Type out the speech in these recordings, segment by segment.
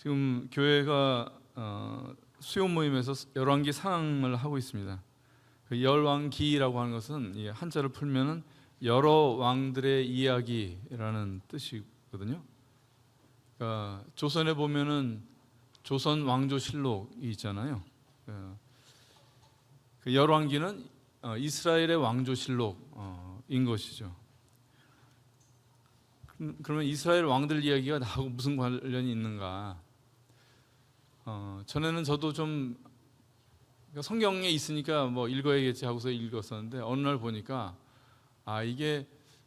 지금 교회가 어, 수요 모임에서 열왕기 상을 하고 있습니다. 그 열왕기라고 하는 것은 이 한자를 풀면은 여러 왕들의 이야기라는 뜻이거든요. 그러니까 조선에 보면은 조선 왕조실록이 있잖아요. 그, 그 열왕기는 어, 이스라엘의 왕조실록인 것이죠. 그럼- 그러면 이스라엘 왕들 이야기가 나하고 무슨 관련이 있는가? 어, 전에는 저도 좀 그러니까 성경에 있으니까 뭐 읽어야겠지 하고서 읽었었는데 어느 날 보니까 아 이게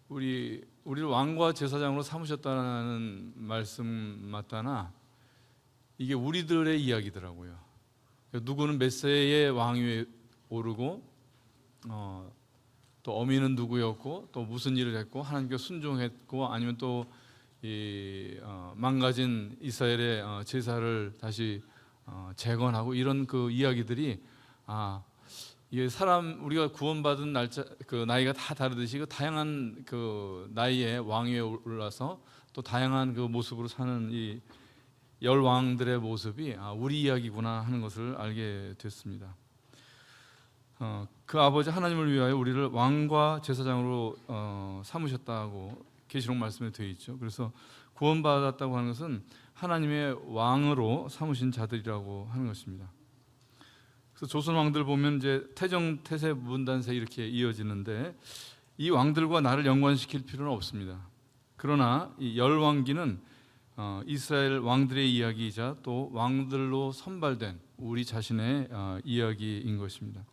우리 우리를 왕과 제사장으로 삼으셨다는 말씀 맞다나 이게 우리들의 이야기더라고요. 그러니까 누구는 몇 세에 왕위에 오르고 어, 또 어미는 누구였고 또 무슨 일을 했고 하나님께 순종했고 아니면 또 이 어, 망가진 이스라엘의 어, 제사를 다시 어, 재건하고 이런 그 이야기들이 아 이게 사람 우리가 구원받은 날짜 그 나이가 다 다르듯이 그 다양한 그 나이에 왕위에 올라서 또 다양한 그 모습으로 사는 이 열왕들의 모습이 아 우리 이야기구나 하는 것을 알게 됐습니다. 어, 그 아버지 하나님을 위하여 우리를 왕과 제사장으로 어, 삼으셨다고 계시록 말씀에 되어 있죠. 그래서 구원받았다고 하는 것은 하나님의 왕으로 삼으신 자들이라고 하는 것입니다. 그래서 조선 왕들 보면 이제 태정, 태세, 문단세 이렇게 이어지는데 이 왕들과 나를 연관시킬 필요는 없습니다. 그러나 이 열왕기는 어, 이스라엘 왕들의 이야기이자 또 왕들로 선발된 우리 자신의 어, 이야기인 것입니다.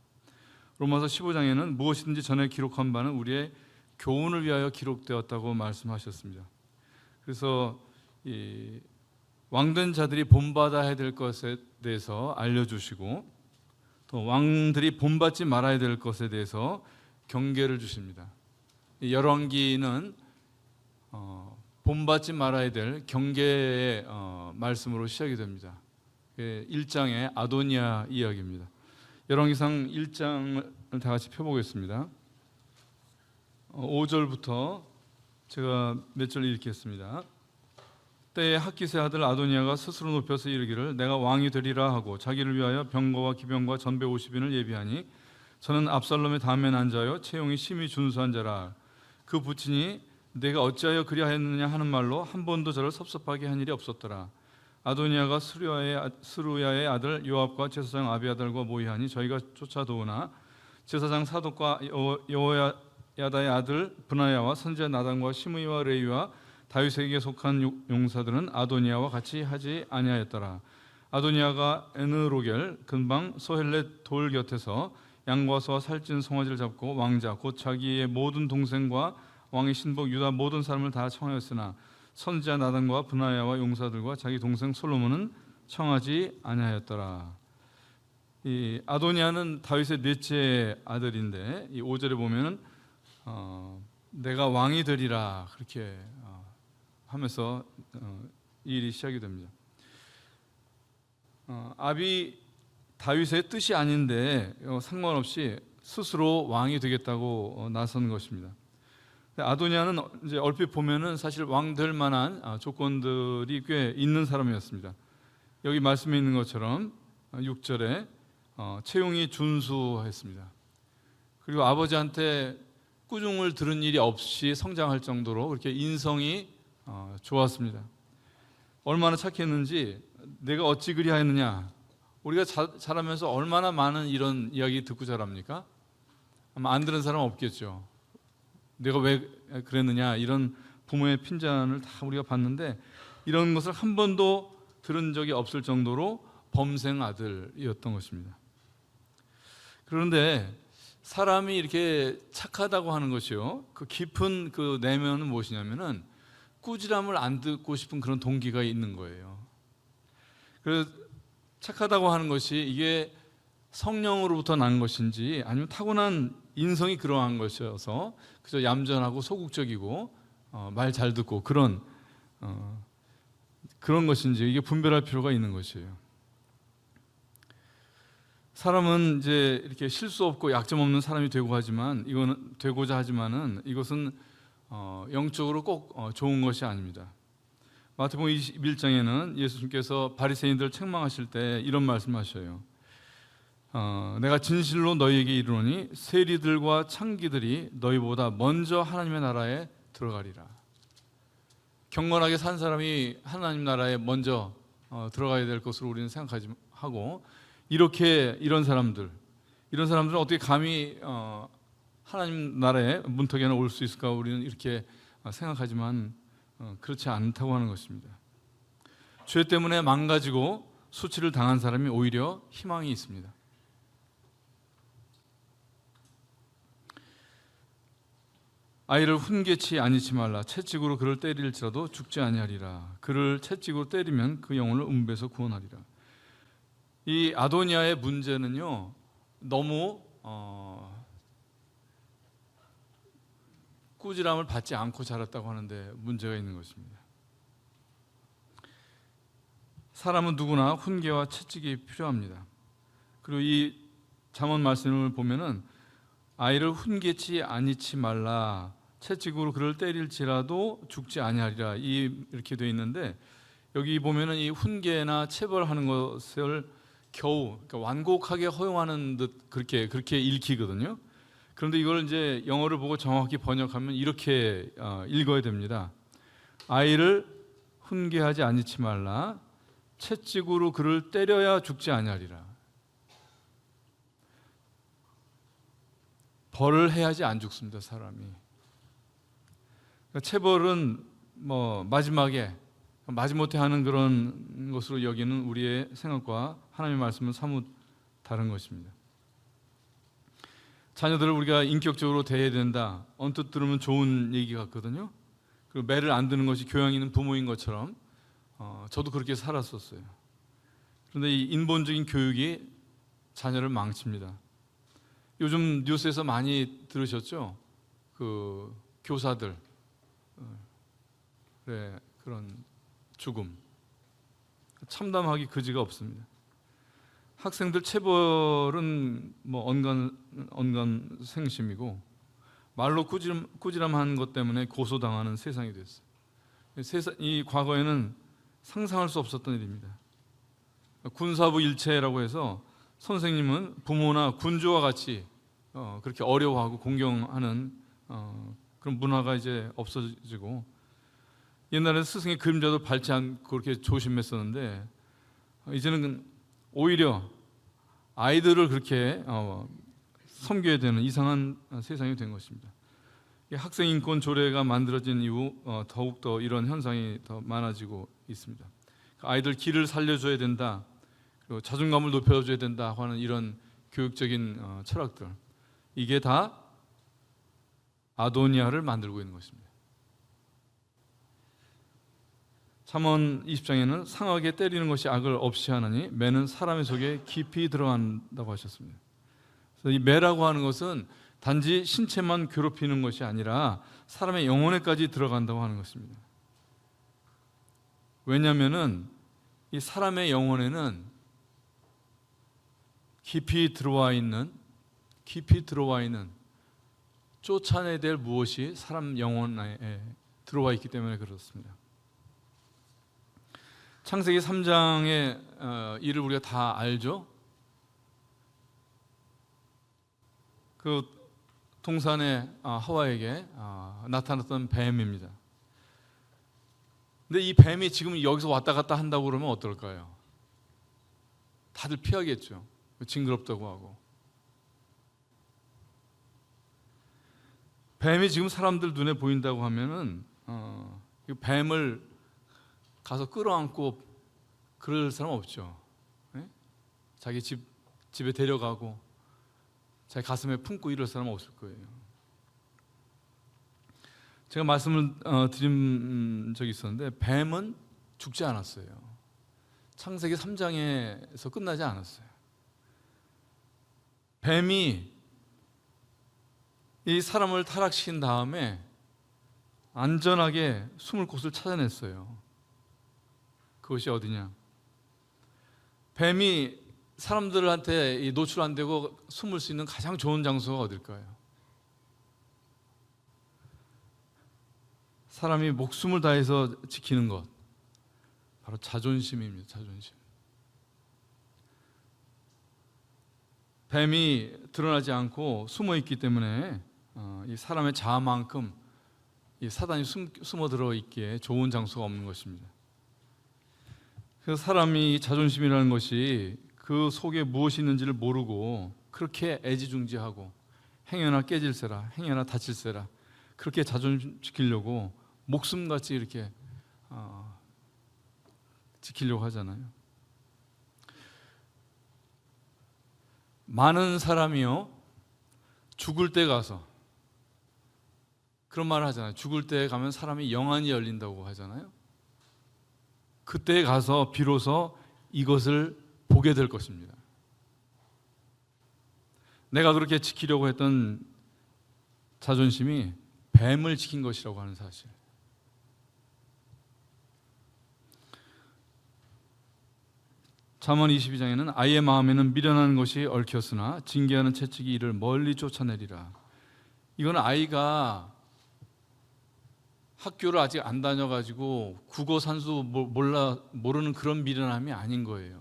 로마서 15장에는 무엇이든지 전에 기록한 바는 우리의 교훈을 위하여 기록되었다고 말씀하셨습니다. 그래서 이 왕된 자들이 본받아야 될 것에 대해서 알려주시고 또 왕들이 본받지 말아야 될 것에 대해서 경계를 주십니다. 이 열왕기는 어, 본받지 말아야 될 경계의 어, 말씀으로 시작이 됩니다. 1장의 아도니아 이야기입니다. 열왕기상 1장을 다 같이 펴보겠습니다. 5절부터 제가 몇 절 읽겠습니다. 때에 학기세 아들 아도니아가 스스로 높여서 이르기를 내가 왕이 되리라 하고 자기를 위하여 병거와 기병과 전배 50인을 예비하니 저는 압살롬의 다음에 난 자요 채용이 심히 준수한 자라 그 부친이 내가 어찌하여 그리하였느냐 하는 말로 한 번도 저를 섭섭하게 한 일이 없었더라 아도니아가 스루야의, 아- 스루야의 아들 요압과 제사장 아비아달과 모이하니 저희가 쫓아도우나 제사장 사독과 여- 여호야 다의 아들 브나야와 선지자 나단과 시므이와 레위와 다윗에게 속한 용- 용사들은 아도니아와 같이 하지 아니하였더라. 아도니아가 에느로겔 근방 소헬렛 돌 곁에서 양과 소와 살찐 송아지를 잡고 왕자 곧 자기의 모든 동생과 왕의 신복 유다 모든 사람을 다 청하였으나 선지자 나단과 브나야와 용사들과 자기 동생 솔로몬은 청하지 아니하였더라. 이 아도니아는 다윗의 넷째 아들인데 이 5절에 보면은 어, 내가 왕이 되리라 그렇게 어, 하면서 어, 이 일이 시작이 됩니다. 어, 아비 다윗의 뜻이 아닌데 어, 상관없이 스스로 왕이 되겠다고 어, 나선 것입니다. 아도니아는 어, 이제 얼핏 보면은 사실 왕 될 만한 아, 조건들이 꽤 있는 사람이었습니다. 여기 말씀에 있는 것처럼 6절에 어, 채용이 준수했습니다. 그리고 아버지한테 꾸중을 들은 일이 없이 성장할 정도로 그렇게 인성이 어, 좋았습니다. 얼마나 착했는지 내가 어찌 그리 하였느냐. 우리가 자, 자라면서 얼마나 많은 이런 이야기 듣고 자랍니까? 아마 안 들은 사람 없겠죠. 내가 왜 그랬느냐 이런 부모의 핀잔을 다 우리가 봤는데 이런 것을 한 번도 들은 적이 없을 정도로 범생 아들이었던 것입니다. 그런데 사람이 이렇게 착하다고 하는 것이요. 그 깊은 그 내면은 무엇이냐면은 꾸지람을 안 듣고 싶은 그런 동기가 있는 거예요. 그래서 착하다고 하는 것이 이게 성령으로부터 난 것인지 아니면 타고난 인성이 그러한 것이어서 그저 얌전하고 소극적이고 어, 말 잘 듣고 그런 어, 그런 것인지 이게 분별할 필요가 있는 것이에요. 사람은 이제 이렇게 실수 없고 약점 없는 사람이 되고 하지만 이거는 되고자 하지만은 이것은 어, 영적으로 꼭 어, 좋은 것이 아닙니다. 마태복음 21장에는 예수님께서 바리새인들 책망하실 때 이런 말씀하셔요. 어, 내가 진실로 너희에게 이르노니 세리들과 창기들이 너희보다 먼저 하나님의 나라에 들어가리라. 경건하게 산 사람이 하나님 나라에 먼저 어, 들어가야 될 것으로 우리는 생각하지 하고 이렇게 이런 사람들 이런 사람들은 어떻게 감히 어, 하나님 나라의 문턱에는 올 수 있을까 우리는 이렇게 어, 생각하지만 어, 그렇지 않다고 하는 것입니다. 죄 때문에 망가지고 수치를 당한 사람이 오히려 희망이 있습니다. 아이를 훈계치 아니치 말라 채찍으로 그를 때릴지라도 죽지 아니하리라 그를 채찍으로 때리면 그 영혼을 음배에서 구원하리라 이 아도니아의 문제는요 너무 어, 꾸지람을 받지 않고 자랐다고 하는데 문제가 있는 것입니다. 사람은 누구나 훈계와 채찍이 필요합니다. 그리고 이 잠언 말씀을 보면은 아이를 훈계치 아니치 말라 채찍으로 그를 때릴지라도 죽지 아니하리라 이 이렇게 돼 있는데 여기 보면은 이 훈계나 체벌하는 것을 겨우 그러니까 완곡하게 허용하는 듯 그렇게 그렇게 읽히거든요. 그런데 이걸 이제 영어를 보고 정확히 번역하면 이렇게 어, 읽어야 됩니다. 아이를 훈계하지 아니치 말라 채찍으로 그를 때려야 죽지 아니하리라. 벌을 해야지 안 죽습니다 사람이. 그러니까 체벌은 뭐 마지막에 마지못해 하는 그런 것으로 여기는 우리의 생각과 하나님의 말씀은 사뭇 다른 것입니다. 자녀들을 우리가 인격적으로 대해야 된다. 언뜻 들으면 좋은 얘기 같거든요. 그리고 매를 안 드는 것이 교양 있는 부모인 것처럼 어, 저도 그렇게 살았었어요. 그런데 이 인본적인 교육이 자녀를 망칩니다. 요즘 뉴스에서 많이 들으셨죠? 그 교사들 네, 그런 죽음 참담하기 그지가 없습니다. 학생들 체벌은 뭐 언간 언간 생심이고 말로 꾸지람 꾸지람한 것 때문에 고소당하는 세상이 됐어요. 세상 이 과거에는 상상할 수 없었던 일입니다. 군사부 일체라고 해서 선생님은 부모나 군주와 같이 어, 그렇게 어려워하고 공경하는 어, 그런 문화가 이제 없어지고 옛날에 스승의 그림자도 밟지 않고 그렇게 조심했었는데 이제는 오히려 아이들을 그렇게 어, 섬겨야 되는 이상한 세상이 된 것입니다. 이 학생 인권 조례가 만들어진 이후 어, 더욱 더 이런 현상이 더 많아지고 있습니다. 아이들 길을 살려줘야 된다, 그리고 자존감을 높여줘야 된다 하는 이런 교육적인 어, 철학들 이게 다 아도니아를 만들고 있는 것입니다. 잠언 20장에는 상하게 때리는 것이 악을 없이 하느니 매는 사람의 속에 깊이 들어간다고 하셨습니다. 그래서 이 매라고 하는 것은 단지 신체만 괴롭히는 것이 아니라 사람의 영혼에까지 들어간다고 하는 것입니다. 왜냐하면은 이 사람의 영혼에는 깊이 들어와 있는 깊이 들어와 있는 쫓아내야 될 무엇이 사람 영혼에 들어와 있기 때문에 그렇습니다. 창세기 3장의 어, 일을 우리가 다 알죠. 그 동산의 아, 하와에게 아, 나타났던 뱀입니다. 근데 이 뱀이 지금 여기서 왔다 갔다 한다고 그러면 어떨까요? 다들 피하겠죠. 징그럽다고 하고. 뱀이 지금 사람들 눈에 보인다고 하면은 어, 이 뱀을 가서 끌어안고 그럴 사람 없죠. 예? 자기 집 집에 데려가고 자기 가슴에 품고 이럴 사람 없을 거예요. 제가 말씀을 어, 드린 적이 있었는데 뱀은 죽지 않았어요. 창세기 3장에서 끝나지 않았어요. 뱀이 이 사람을 타락시킨 다음에 안전하게 숨을 곳을 찾아냈어요. 그것이 어디냐? 뱀이 사람들한테 노출 안 되고 숨을 수 있는 가장 좋은 장소가 어딜까요? 사람이 목숨을 다해서 지키는 것, 바로 자존심입니다. 자존심. 뱀이 드러나지 않고 숨어 있기 때문에 어, 이 사람의 자아만큼 이 사단이 숨, 숨어 들어 있기에 좋은 장소가 없는 것입니다. 그래서 사람이 자존심이라는 것이 그 속에 무엇이 있는지를 모르고 그렇게 애지중지하고 행여나 깨질세라, 행여나 다칠세라 그렇게 자존심 지키려고 목숨같이 이렇게 어, 지키려고 하잖아요. 많은 사람이요 죽을 때 가서 그런 말을 하잖아요. 죽을 때 가면 사람이 영안이 열린다고 하잖아요. 그때 가서 비로소 이것을 보게 될 것입니다. 내가 그렇게 지키려고 했던 자존심이 뱀을 지킨 것이라고 하는 사실. 잠언 22장에는 아이의 마음에는 미련한 것이 얽혔으나 징계하는 채찍이 이를 멀리 쫓아내리라. 이거는 아이가 학교를 아직 안 다녀가지고 국어 산수 모- 몰라 모르는 그런 미련함이 아닌 거예요.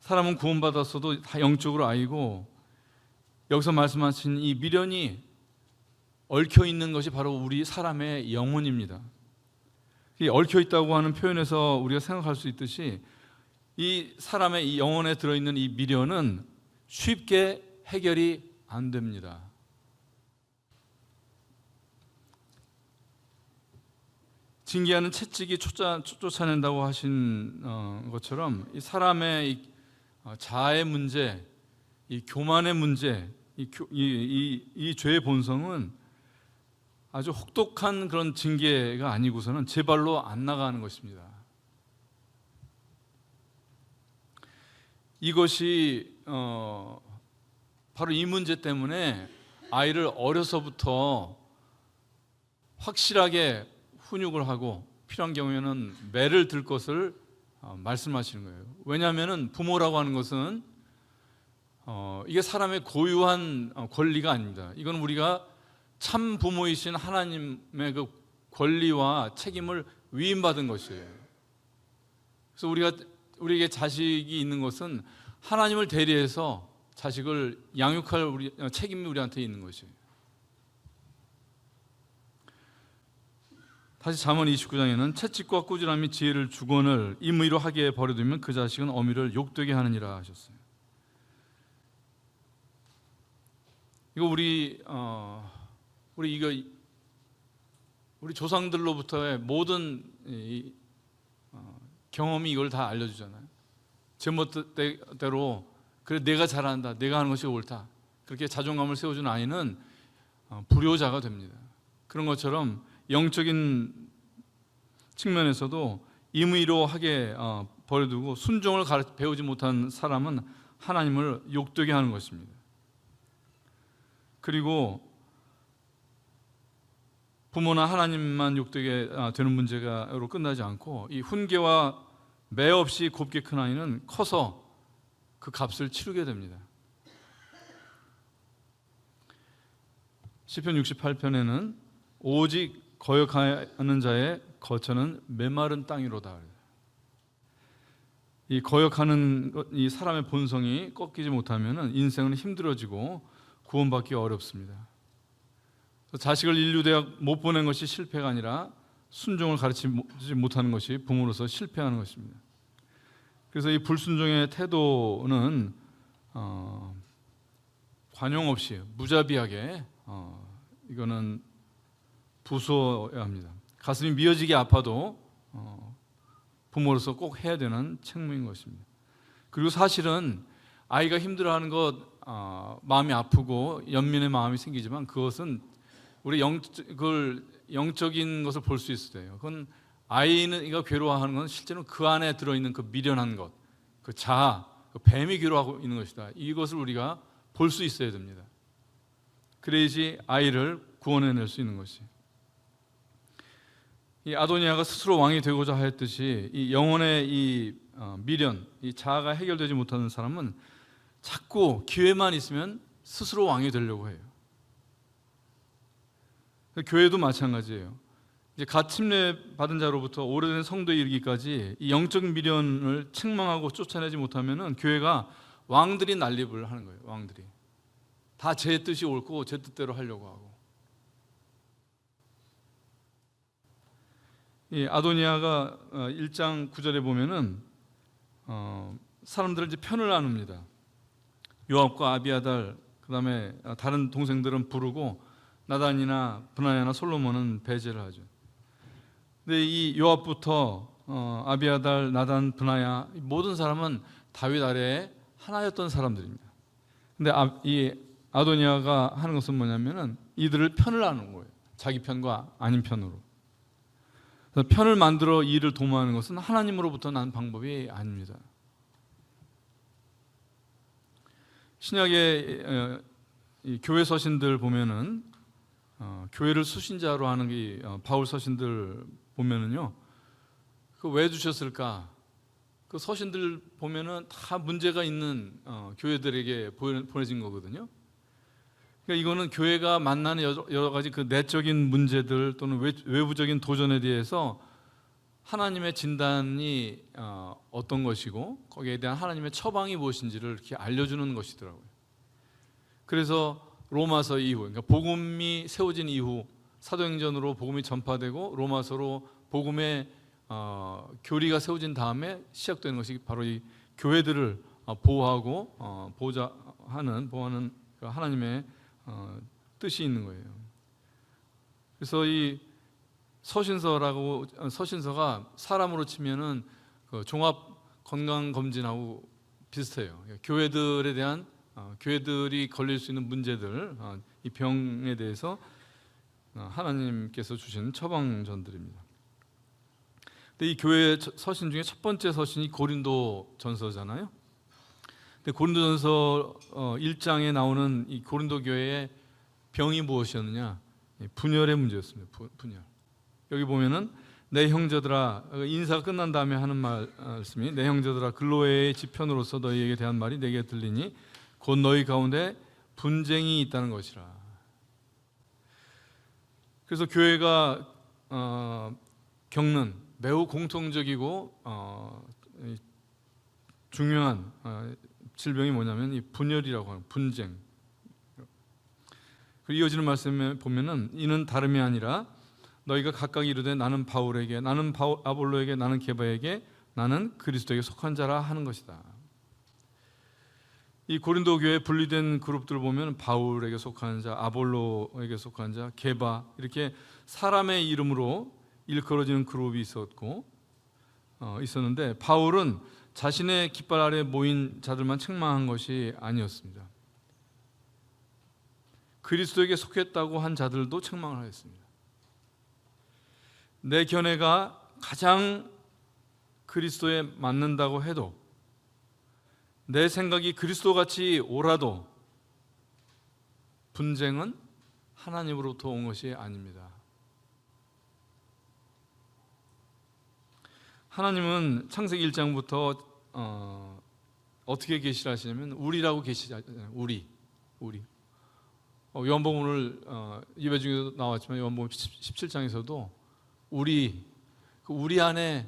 사람은 구원받았어도 다 영적으로 아이고 여기서 말씀하신 이 미련이 얽혀 있는 것이 바로 우리 사람의 영혼입니다. 이 얽혀 있다고 하는 표현에서 우리가 생각할 수 있듯이 이 사람의 이 영혼에 들어 있는 이 미련은 쉽게 해결이 안 됩니다. 징계하는 채찍이 쫓아, 쫓아낸다고 하신 어, 것처럼 이 사람의 이, 어, 자아의 문제, 이 교만의 문제, 이, 교- 이, 이, 이 죄의 본성은 아주 혹독한 그런 징계가 아니고서는 제 발로 안 나가는 것입니다. 이것이 어, 바로 이 문제 때문에 아이를 어려서부터 확실하게 훈육을 하고 필요한 경우에는 매를 들 것을 어, 말씀하시는 거예요. 왜냐하면은 부모라고 하는 것은 어, 이게 사람의 고유한 어, 권리가 아닙니다. 이건 우리가 참 부모이신 하나님의 그 권리와 책임을 위임받은 것이에요. 그래서 우리가 우리에게 자식이 있는 것은 하나님을 대리해서 자식을 양육할 우리 어, 책임이 우리한테 있는 것이에요. 다시 잠언 29장에는 채찍과 꾸지람이 지혜를 주권을 임의로 하기에 버려두면 그 자식은 어미를 욕되게 하느니라 하셨어요. 이거 우리 어, 우리 이거 우리 조상들로부터의 모든 이, 어, 경험이 이걸 다 알려주잖아요. 제멋대로 그래 내가 잘한다, 내가 하는 것이 옳다. 그렇게 자존감을 세워준 아이는 어, 불효자가 됩니다. 그런 것처럼 영적인 측면에서도 임의로 하게 어, 버려두고 순종을 가르, 배우지 못한 사람은 하나님을 욕되게 하는 것입니다. 그리고 부모나 하나님만 욕되게 아, 되는 문제가로 끝나지 않고 이 훈계와 매 없이 곱게 큰 아이는 커서 그 값을 치르게 됩니다. 시편 68편에는 오직 거역하는 자의 거처는 메마른 땅이로다. 이 거역하는 것, 이 사람의 본성이 꺾이지 못하면 인생은 힘들어지고 구원받기 어렵습니다. 자식을 인류 대학 못 보낸 것이 실패가 아니라 순종을 가르치지 못하는 것이 부모로서 실패하는 것입니다. 그래서 이 불순종의 태도는 어, 관용 없이 무자비하게 어, 이거는 부수어야 합니다. 가슴이 미어지게 아파도 어, 부모로서 꼭 해야 되는 책무인 것입니다. 그리고 사실은 아이가 힘들어하는 것 어, 마음이 아프고 연민의 마음이 생기지만 그것은 우리 영 그걸 영적인 것을 볼 수 있어요. 그건 아이는 이가 괴로워하는 건 실제로 그 안에 들어 있는 그 미련한 것, 그 자아, 그 뱀이 괴로워하고 있는 것이다. 이것을 우리가 볼 수 있어야 됩니다. 그래야지 아이를 구원해낼 수 있는 것이. 이 아도니아가 스스로 왕이 되고자 하였듯이 이 영혼의 이 어, 미련, 이 자아가 해결되지 못하는 사람은 자꾸 기회만 있으면 스스로 왕이 되려고 해요. 교회도 마찬가지예요. 이제 갓 침례 받은 자로부터 오래된 성도에 이르기까지 이 영적 미련을 책망하고 쫓아내지 못하면은 교회가 왕들이 난립을 하는 거예요. 왕들이 다 제 뜻이 옳고 제 뜻대로 하려고 하고 이 아도니아가 어, 1장 9절에 보면은 어, 사람들을 이제 편을 나눕니다. 요압과 아비아달 그다음에 다른 동생들은 부르고 나단이나 브나야나 솔로몬은 배제를 하죠. 근데 이 요압부터 어, 아비아달, 나단, 이 모든 사람은 다윗 아래에 하나였던 사람들입니다. 근데 아, 이 아도니아가 하는 것은 뭐냐면은 이들을 편을 나누는 거예요. 자기 편과 아닌 편으로. 편을 만들어 일을 도모하는 것은 하나님으로부터 난 방법이 아닙니다. 신약의 어, 이 교회 서신들 보면은 어, 교회를 수신자로 하는 이 어, 바울 서신들 보면은요, 그 왜 주셨을까? 그 서신들 보면은 다 문제가 있는 어, 교회들에게 보내- 보내진 거거든요. 그러니까 이거는 교회가 만나는 여러, 가지 그 내적인 문제들 또는 외, 외부적인 도전에 대해서 하나님의 진단이 어, 어떤 것이고 거기에 대한 하나님의 처방이 무엇인지를 이렇게 알려주는 것이더라고요. 그래서 로마서 이후, 그러니까 복음이 세워진 이후 사도행전으로 복음이 전파되고 로마서로 복음의 어, 교리가 세워진 다음에 시작되는 것이 바로 이 교회들을 어, 보호하고 어, 보호자하는 보호하는 그 하나님의 어, 뜻이 있는 거예요. 그래서 이 서신서라고 어, 서신서가 사람으로 치면은 그 종합 건강 검진하고 비슷해요. 교회들에 대한 어, 교회들이 걸릴 수 있는 문제들, 어, 이 병에 대해서 어, 하나님께서 주신 처방전들입니다. 근데 이 교회 처- 서신 중에 첫 번째 서신이 고린도 전서잖아요. 고린도전서 어, 1장에 나오는 이 고린도 교회의 병이 무엇이었느냐? 이 분열의 문제였습니다. 부- 분열. 여기 보면은 내 형제들아 어, 인사가 끝난 다음에 하는 말- 말씀이 내 형제들아 글로에의 지편으로서 너희에게 대한 말이 내게 들리니 곧 너희 가운데 분쟁이 있다는 것이라. 그래서 교회가 어, 겪는 매우 공통적이고 어, 이 중요한 어, 질병이 뭐냐면 이 분열이라고 하는 분쟁. 그리고 이어지는 말씀에 보면은 이는 다름이 아니라 너희가 각각 이르되 나는 바울에게 나는 바울, 아볼로에게 나는 게바에게 나는 그리스도에게 속한 자라 하는 것이다. 이 고린도 교회 분리된 그룹들 보면 바울에게 속한 자, 아볼로에게 속한 자, 게바 이렇게 사람의 이름으로 일컬어지는 그룹이 있었고 어, 있었는데 바울은 자신의 깃발 아래 모인 자들만 책망한 것이 아니었습니다. 그리스도에게 속했다고 한 자들도 책망을 하였습니다. 내 견해가 가장 그리스도에 맞는다고 해도 내 생각이 그리스도 같이 옳아도 분쟁은 하나님으로부터 온 것이 아닙니다. 하나님은 창세기 1장부터 어, 어떻게 계시하시냐면 우리라고 계시잖아요. 우리, 우리. 어, 요한복음 오늘 어, 예배 중에도 나왔지만 요한복음 17장에서도 우리 그 우리 안에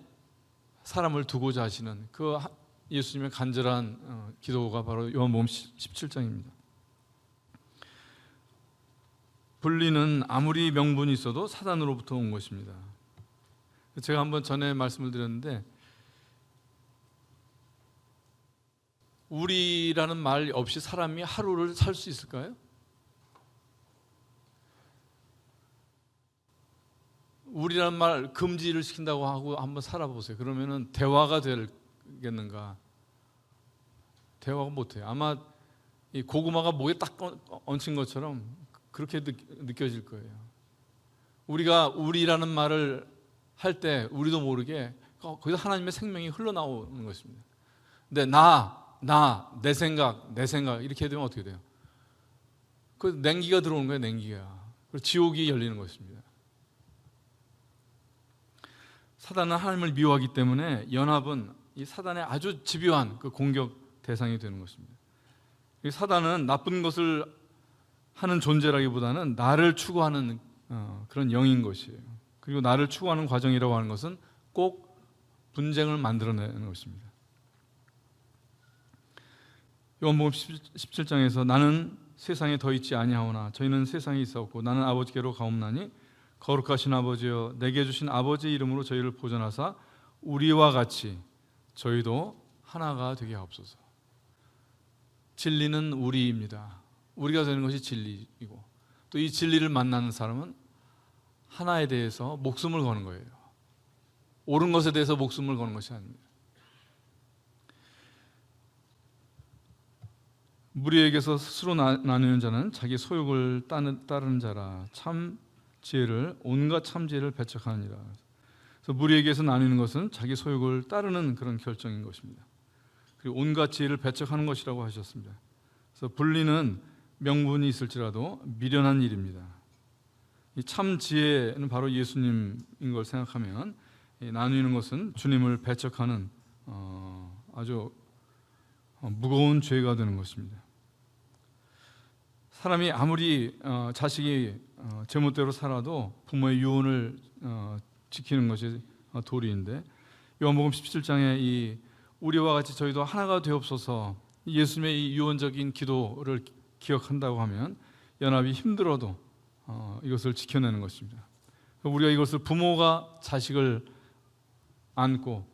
사람을 두고자 하시는 그 하- 예수님의 간절한 어, 기도가 바로 요한복음 17장입니다. 분리는 아무리 명분이 있어도 사단으로부터 온 것입니다. 제가 한번 전에 말씀을 드렸는데 우리라는 말 없이 사람이 하루를 살 수 있을까요? 우리라는 말 금지를 시킨다고 하고 한번 살아보세요. 그러면은 대화가 되겠는가? 대화가 못해요. 아마 이 고구마가 목에 딱 얹- 얹힌 것처럼 그렇게 느, 느껴질 거예요. 우리가 우리라는 말을 할 때 우리도 모르게 거- 거기서 하나님의 생명이 흘러나오는 것입니다. 근데 나, 나, 내 생각, 내 생각 이렇게 되면 어떻게 돼요? 그 냉기가 들어오는 거예요, 냉기가. 그리고 지옥이 열리는 것입니다. 사단은 하나님을 미워하기 때문에 연합은 이 사단의 아주 집요한 그 공격 대상이 되는 것입니다. 이 사단은 나쁜 것을 하는 존재라기보다는 나를 추구하는 어, 그런 영인 것이에요. 그리고 나를 추구하는 과정이라고 하는 것은 꼭 분쟁을 만들어내는 것입니다. 요한복음 17장에서 나는 세상에 더 있지 아니하오나 저희는 세상에 있었고 나는 아버지께로 가옵나니 거룩하신 아버지여 내게 주신 아버지 이름으로 저희를 보존하사 우리와 같이 저희도 하나가 되게 하옵소서. 진리는 우리입니다. 우리가 되는 것이 진리이고 또 이 진리를 만나는 사람은 하나에 대해서 목숨을 거는 거예요. 옳은 것에 대해서 목숨을 거는 것이 아닙니다. 무리에게서 스스로 나, 나누는 자는 자기 소욕을 따르는 자라 참 지혜를 온갖 참 지혜를 배척하느니라. 그래서 무리에게서 나누는 것은 자기 소욕을 따르는 그런 결정인 것입니다. 그리고 온갖 지혜를 배척하는 것이라고 하셨습니다. 그래서 분리는 명분이 있을지라도 미련한 일입니다. 이참 지혜는 바로 예수님인 걸 생각하면 이 나누는 것은 주님을 배척하는 어, 아주 어, 무거운 죄가 되는 것입니다. 사람이 아무리 어, 자식이 어, 제멋대로 살아도 부모의 유언을 어, 지키는 것이 어, 도리인데 요한복음 17장에 이 우리와 같이 저희도 하나가 되옵소서 예수님의 이 유언적인 기도를 기억한다고 하면 연합이 힘들어도 어, 이것을 지켜내는 것입니다. 우리가 이것을 부모가 자식을 안고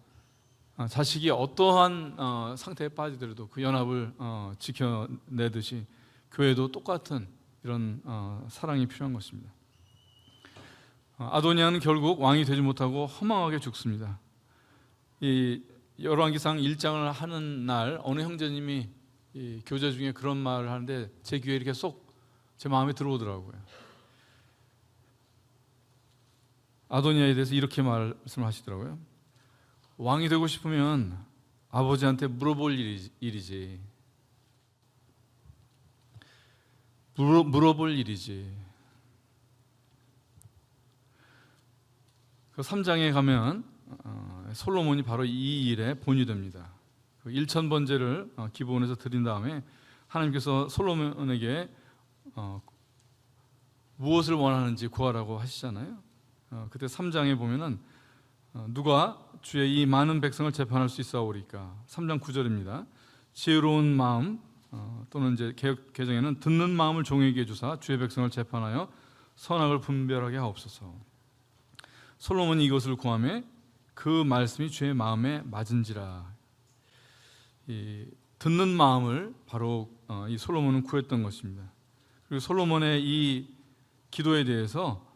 아, 자식이 어떠한 어, 상태에 빠지더라도 그 연합을 어, 지켜내듯이 교회도 똑같은 이런 어, 사랑이 필요한 것입니다. 어, 아도니아는 결국 왕이 되지 못하고 허망하게 죽습니다. 이 열왕기상 1장을 하는 날 어느 형제님이 이 교제 중에 그런 말을 하는데 제 귀에 이렇게 쏙 제 마음에 들어오더라고요. 아도니아에 대해서 이렇게 말씀을 하시더라고요. 왕이 되고 싶으면 아버지한테 물어볼 일이, 일이지. 물어, 물어볼 일이지. 그 3장에 가면 어, 솔로몬이 바로 이 일에 본이 됩니다. 그 1천 번제를 어, 기본에서 드린 다음에 하나님께서 솔로몬에게 어, 무엇을 원하는지 구하라고 하시잖아요. 어, 그때 3장에 보면은 어, 누가 주의 이 많은 백성을 재판할 수 있사오리까 3장 9절입니다. 지혜로운 마음 어, 또는 이제 개혁 개정에는 듣는 마음을 종에게 주사 주의 백성을 재판하여 선악을 분별하게 하옵소서. 솔로몬이 이것을 구하매 그 말씀이 주의 마음에 맞은지라. 이 듣는 마음을 바로 어, 이 솔로몬은 구했던 것입니다. 그리고 솔로몬의 이 기도에 대해서 어,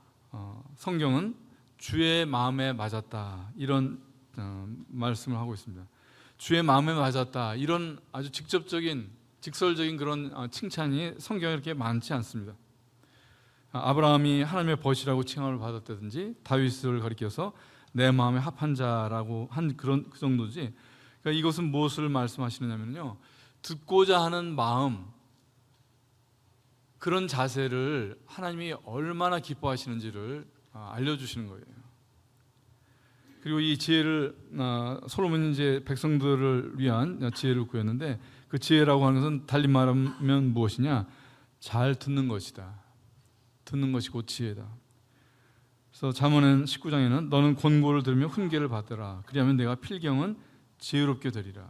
성경은 주의 마음에 맞았다 이런 어, 말씀을 하고 있습니다. 주의 마음에 맞았다 이런 아주 직접적인 직설적인 그런 어, 칭찬이 성경에 이렇게 많지 않습니다. 아, 아브라함이 하나님의 벗이라고 칭함을 받았다든지 다윗을 가리켜서 내 마음에 합한 자라고 한 그런 그 정도지. 그러니까 이것은 무엇을 말씀하시느냐면요. 듣고자 하는 마음 그런 자세를 하나님이 얼마나 기뻐하시는지를 아, 알려주시는 거예요. 그리고 이 지혜를 아, 솔로몬이 이제 백성들을 위한 지혜를 구했는데 그 지혜라고 하는 것은 달리 말하면 무엇이냐? 잘 듣는 것이다. 듣는 것이 곧 지혜다. 그래서 잠언은 19장에는 너는 권고를 들으며 훈계를 받더라. 그리하면 내가 필경은 지혜롭게 되리라.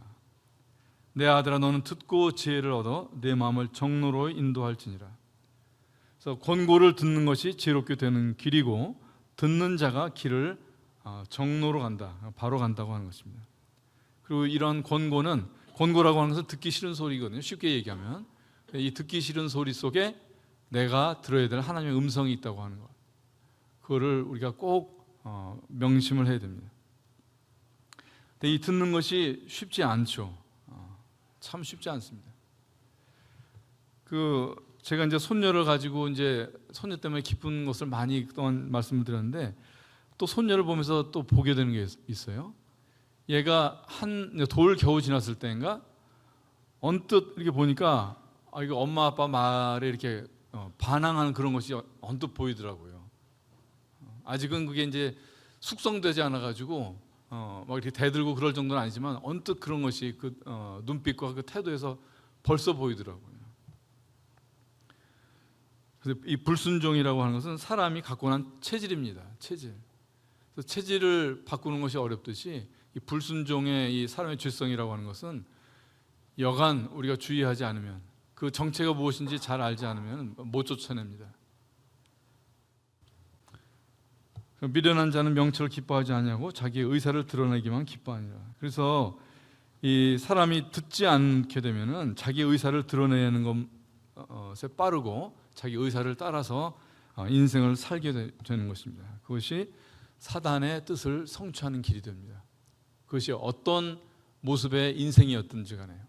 내 아들아 너는 듣고 지혜를 얻어 내 마음을 정로로 인도할지니라. 그래서 권고를 듣는 것이 지혜롭게 되는 길이고 듣는 자가 길을 아, 정로로 간다, 바로 간다고 하는 것입니다. 그리고 이런 권고는 권고라고 하는 것은 듣기 싫은 소리거든요. 쉽게 얘기하면 이 듣기 싫은 소리 속에 내가 들어야 될 하나님의 음성이 있다고 하는 것. 그거를 우리가 꼭 어, 명심을 해야 됩니다. 근데 이 듣는 것이 쉽지 않죠. 어, 참 쉽지 않습니다. 그 제가 이제 손녀를 가지고 이제 손녀 때문에 기쁜 것을 많이 그동안 말씀을 드렸는데 또 손녀를 보면서 또 보게 되는 게 있어요. 얘가 한 돌 겨우 지났을 때인가 언뜻 이렇게 보니까 아 이거 엄마 아빠 말에 이렇게 어, 반항하는 그런 것이 언뜻 보이더라고요. 아직은 그게 이제 숙성되지 않아 가지고 어, 막 이렇게 대들고 그럴 정도는 아니지만 언뜻 그런 것이 그 어, 눈빛과 그 태도에서 벌써 보이더라고요. 이 불순종이라고 하는 것은 사람이 갖고 난 체질입니다. 체질. 그래서 체질을 바꾸는 것이 어렵듯이 이 불순종의 이 사람의 죄성이라고 하는 것은 여간 우리가 주의하지 않으면 그 정체가 무엇인지 잘 알지 않으면 못 쫓아냅니다. 미련한 자는 명철을 기뻐하지 않냐고 자기의 의사를 드러내기만 기뻐하니라. 그래서 이 사람이 듣지 않게 되면은 자기 의사를 드러내는 것에 빠르고 자기 의사를 따라서 어, 인생을 살게 되- 되는 것입니다. 그것이 사단의 뜻을 성취하는 길이 됩니다. 그것이 어떤 모습의 인생이었든지 간에요.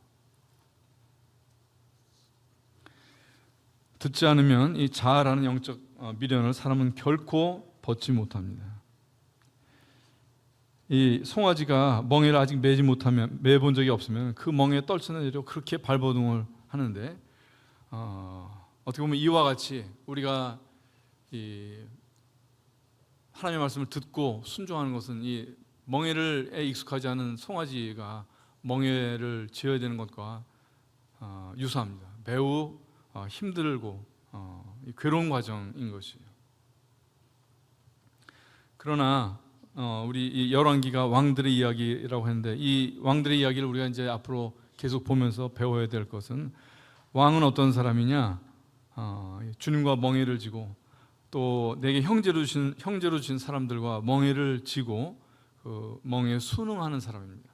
듣지 않으면 이 자아라는 영적 어, 미련을 사람은 결코 벗지 못합니다. 이 송아지가 멍에를 아직 매지 못하면 매본 적이 없으면 그 멍에 떨쳐내려 그렇게 발버둥을 하는데 어, 어떻게 보면 이와 같이 우리가 이 하나님의 말씀을 듣고 순종하는 것은 이 멍에를에 익숙하지 않은 송아지가 멍에를 지어야 되는 것과 어, 유사합니다. 매우 어, 힘들고 어, 이 괴로운 과정인 것이에요. 그러나 어, 우리 이 열왕기가 왕들의 이야기라고 했는데 이 왕들의 이야기를 우리가 이제 앞으로 계속 보면서 배워야 될 것은 왕은 어떤 사람이냐? 어, 주님과 멍에를 지고 또 내게 형제로 주신 형제로 주신 사람들과 멍에를 지고 그 멍에 순응하는 사람입니다.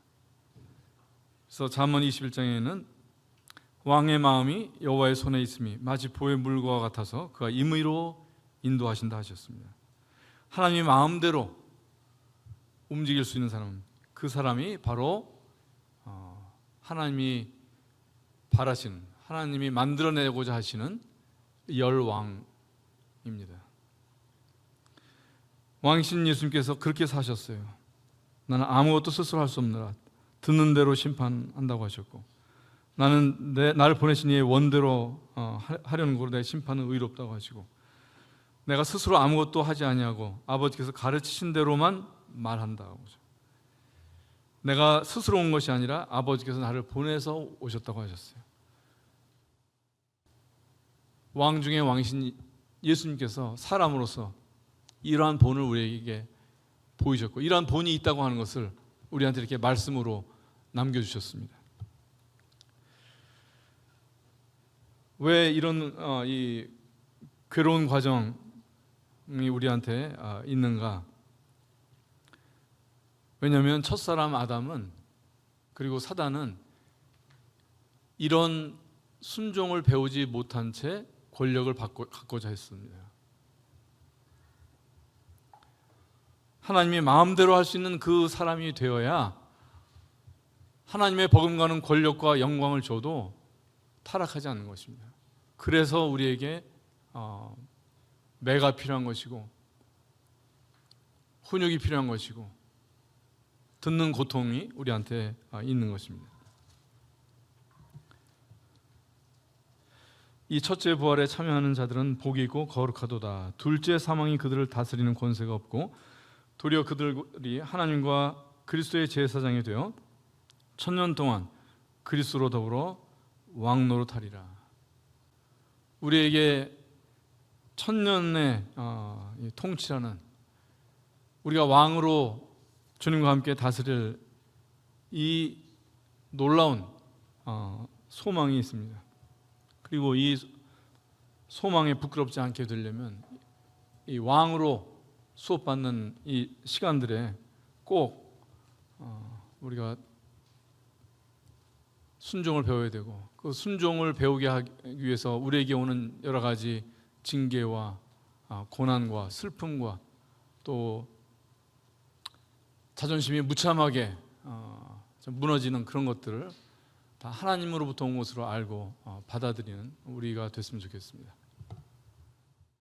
그래서 잠언 21장에는 왕의 마음이 여호와의 손에 있음이 마치 보의 물과 같아서 그가 임의로 인도하신다 하셨습니다. 하나님의 마음대로 움직일 수 있는 사람, 그 사람이 바로 어, 하나님이 바라시는 하나님이 만들어내고자 하시는 열왕입니다. 왕신 예수님께서 그렇게 사셨어요. 나는 아무것도 스스로 할 수 없느라 듣는 대로 심판한다고 하셨고 나는 내 나를 보내신 이의 원대로 어, 하- 하려는 거로 내 심판은 의롭다고 하시고 내가 스스로 아무것도 하지 아니하고 아버지께서 가르치신 대로만 말한다고 하죠. 내가 스스로 온 것이 아니라 아버지께서 나를 보내서 오셨다고 하셨어요. 왕 중에 왕이신 예수님께서 사람으로서 이러한 본을 우리에게 보이셨고 이러한 본이 있다고 하는 것을 우리한테 이렇게 말씀으로 남겨주셨습니다. 왜 이런 어, 이 괴로운 과정이 우리한테 아, 있는가? 왜냐하면 첫 사람 아담은 그리고 사단은 이런 순종을 배우지 못한 채 권력을 받고, 갖고자 했습니다. 하나님이 마음대로 할 수 있는 그 사람이 되어야 하나님의 버금가는 권력과 영광을 줘도 타락하지 않는 것입니다. 그래서 우리에게 어, 매가 필요한 것이고 훈육이 필요한 것이고 듣는 고통이 우리한테 어, 있는 것입니다. 이 첫째 부활에 참여하는 자들은 복이 있고 거룩하도다. 둘째 사망이 그들을 다스리는 권세가 없고 도리어 그들이 하나님과 그리스도의 제사장이 되어 천년 동안 그리스도로 더불어 왕노릇하리라. 우리에게 천년의 어, 이 통치라는 우리가 왕으로 주님과 함께 다스릴 이 놀라운 어, 소망이 있습니다. 그리고 이 소망에 부끄럽지 않게 되려면 이 왕으로 수업받는 이 시간들에 꼭 어, 우리가 순종을 배워야 되고 그 순종을 배우게 하기 위해서 우리에게 오는 여러 가지 징계와 아, 고난과 슬픔과 또 자존심이 무참하게 어, 좀 무너지는 그런 것들을 다 하나님으로부터 온 것으로 알고 어, 받아들이는 우리가 됐으면 좋겠습니다.